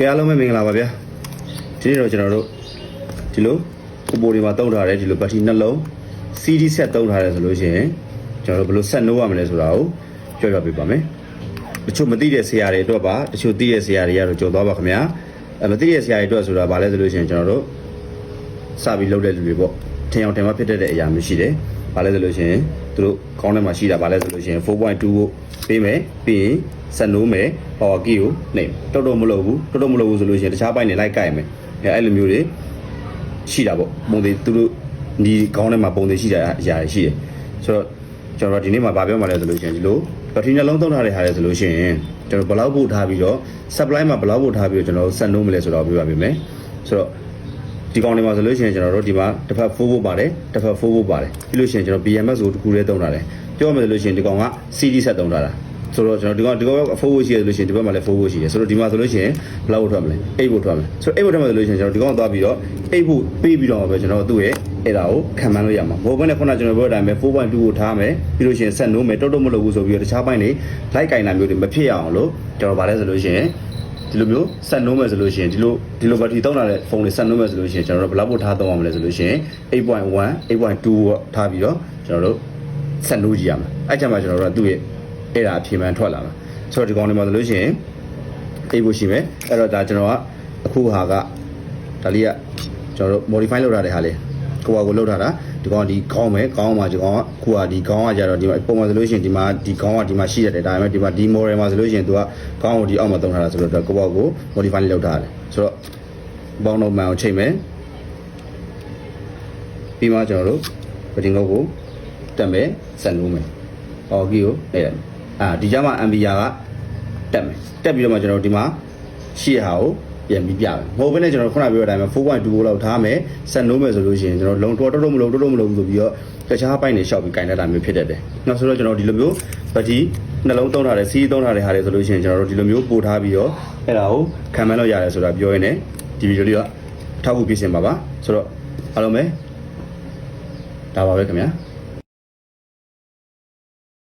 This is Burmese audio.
ကဲအားလုံးပဲမင်္ဂလာပါဗျာဒီနေ့တော့ကျွန်တော်တို့ဒီလိုပူပိုတွေမှာတုံးထားတယ်ဒီလိုဘက်ထရီနှလုံး CD set တုံးထားတယ်ဆိုလို့ရှိရင်ကျွန်တော်တို့ဘယ်လိုဆက်နိုးရမလဲဆိုတာကိုပြောပြပေးပါမယ်တချို့မသိတဲ့ဆရာတွေအတွက်ပါတချို့သိတဲ့ဆရာတွေကတော့ကြော်သွားပါခင်ဗျာအဲမသိတဲ့ဆရာတွေအတွက်ဆိုတာဘာလဲဆိုလို့ရှိရင်ကျွန်တော်တို့စပြီးလုပ်တဲ့လူတွေပေါ့ထင်အောင်ထင်မှဖြစ်တတ်တဲ့အရာမျိုးရှိတယ်ဘာလဲဆိုလို့ရှိရင် သူတို့ကောင်းထဲမှာရှိတာဘာလဲဆိုလို့ရှိရင်4.2ကိုပေးမယ်ပြီးရင်ဆက်နိုးမယ် power key ကိုနှိပ်တော်တော်မလို့ဘူးတော်တော်မလို့ဘူးဆိုလို့ရှိရင်တခြားပိုင်းနေလိုက်ကြိုက်မယ်အဲအဲ့လိုမျိုးတွေရှိတာပေါ့ပုံသေးသူတို့ဒီကောင်းထဲမှာပုံသေးရှိတာအရာတွေရှိတယ်ဆိုတော့ကျွန်တော်ဒီနေ့မှာဗာပြောမှလဲဆိုလို့ရှိရင်ဒီလိုဘက်ထရီနှလုံးသုံးထားတဲ့ဟာတွေဆိုလို့ရှိရင်ကျွန်တော်ဘယ်လောက်ပို့ထားပြီးတော့ supply မှာဘယ်လောက်ပို့ထားပြီးတော့ကျွန်တော်ဆက်နိုးမလဲဆိုတော့ပြောပြပေးမယ်ဆိုတော့ ဒီကောင်တွေမှာဆိုလို့ရှိရင်ကျွန်တော်တို့ဒီမှာတစ်ဖက်4ဖို့ပါတယ်တစ်ဖက်4ဖို့ပါတယ်ပြီးလို့ရှိရင်ကျွန်တော် BMS ကိုတစ်ခုလေးတုံးထားတယ်ပြောမယ်ဆိုလို့ရှိရင်ဒီကောင်က CD ဆက်တုံးထားတာဆိုတော့ကျွန်တော်ဒီကောင်ဒီကောင်4ဖို့ရှိရလို့ရှိရင်ဒီဘက်မှာလည်း4ဖို့ရှိတယ်ဆိုတော့ဒီမှာဆိုလို့ရှိရင်ဘယ်လောက်ထွက်မလဲ8ဖို့ထွက်မယ်ဆိုတော့8ဖို့ထွက်မယ်ဆိုလို့ရှိရင်ကျွန်တော်ဒီကောင်သွားပြီးတော့8ဖို့ပေးပြီးတော့ပဲကျွန်တော်သူ့ရဲ့အဲ့ဒါကိုခံမှန်းလို့ရမှာဘောဘက်နဲ့ခုနကကျွန်တော်ပြောတဲ့အတိုင်းပဲ4.2ကိုထားမယ်ပြီးလို့ရှိရင်ဆက်နိုးမယ်တော်တော်မလို့ဘူးဆိုပြီးတော့တခြားပိုင်းတွေလိုက်ကင်တာမျိုးတွေမဖြစ်ရအောင်လို့ကျွန်တော်ဗာလဲဆိုလို့ရှိရင် ဒီလိုမျိုးဆက်နှုံးမယ်ဆိုလို့ရှိရင်ဒီလိုဒီလိုဘက်ထရီတောင်းလာတဲ့ဖုန်းတွေဆက်နှုံးမယ်ဆိုလို့ရှိရင်ကျွန်တော်တို့ဘယ်လောက်ပို့ထားတော့အောင်မလဲဆိုလို့ရှိရင်8.1 8.2ထားပြီးတော့ကျွန်တော်တို့ဆက်နှုံးကြည့်ရမှာအဲ့ကြမှာကျွန်တော်တို့ကသူ့ရဲ့အဲ့ဒါအဖြေမှန်ထွက်လာမှာဆိုတော့ဒီကောင်တွေမှာဆိုလို့ရှိရင်အိပ်ဖို့ရှိမယ်အဲ့တော့ဒါကျွန်တော်ကအခုဟာကဒါလေးကကျွန်တော်တို့ modify လုပ်ထားတဲ့ဟာလေး ကိုယ့်ဘာကိုလုပ်ထားတာဒီကောင်ကဒီခေါင်းပဲခေါင်းမှာဒီကောင်ကခုကဒီခေါင်းကကြတော့ဒီမှာပုံမှန်ဆိုလို့ရှိရင်ဒီမှာဒီခေါင်းကဒီမှာရှိရတယ်ဒါပေမဲ့ဒီမှာဒီ model မှာဆိုလို့ရှိရင်သူကခေါင်းကိုဒီအောက်မှာသုံးထားတာဆိုတော့ကိုယ့်ဘာကို modify လုပ်ထားတယ်ဆိုတော့ဘောင်းတော့မှန်အောင်ချိန်မယ်ပြီးမှကျွန်တော်တို့ပတင်ကုတ်ကိုတက်မယ်ဆက်လို့မယ်အော်ကြီးကိုအဲ့ဒါအာဒီကြမှာ ampere ကတက်မယ်တက်ပြီးတော့မှကျွန်တော်တို့ဒီမှာရှိရဟာကို ပြန်ပြီးပြမယ်မဟုတ်ဘဲနဲ့ကျွန်တော်ခုနပြောတဲ့အတိုင်းပဲ4.2လောက်ထားမယ်ဆက်နိုးမယ်ဆိုလို့ရှိရင်ကျွန်တော်လုံတော်တော်တော်မလို့တော်တော်မလို့ဆိုပြီးတော့တခြားပိုင်းတွေရှောက်ပြီးကင်တတ်တာမျိုးဖြစ်တတ်တယ်။နောက်ဆိုတော့ကျွန်တော်ဒီလိုမျိုးဗတိနှလုံးသုံးထားတယ်စီးသုံးထားတဲ့ဟာတွေဆိုလို့ရှိရင်ကျွန်တော်တို့ဒီလိုမျိုးပို့ထားပြီးတော့အဲ့ဒါကိုခံမှန်းလို့ရတယ်ဆိုတာပြောရင်းနဲ့ဒီဗီဒီယိုလေးကအထောက်အကူဖြစ်စင်ပါပါဆိုတော့အားလုံးပဲဒါပါပဲခင်ဗျာ။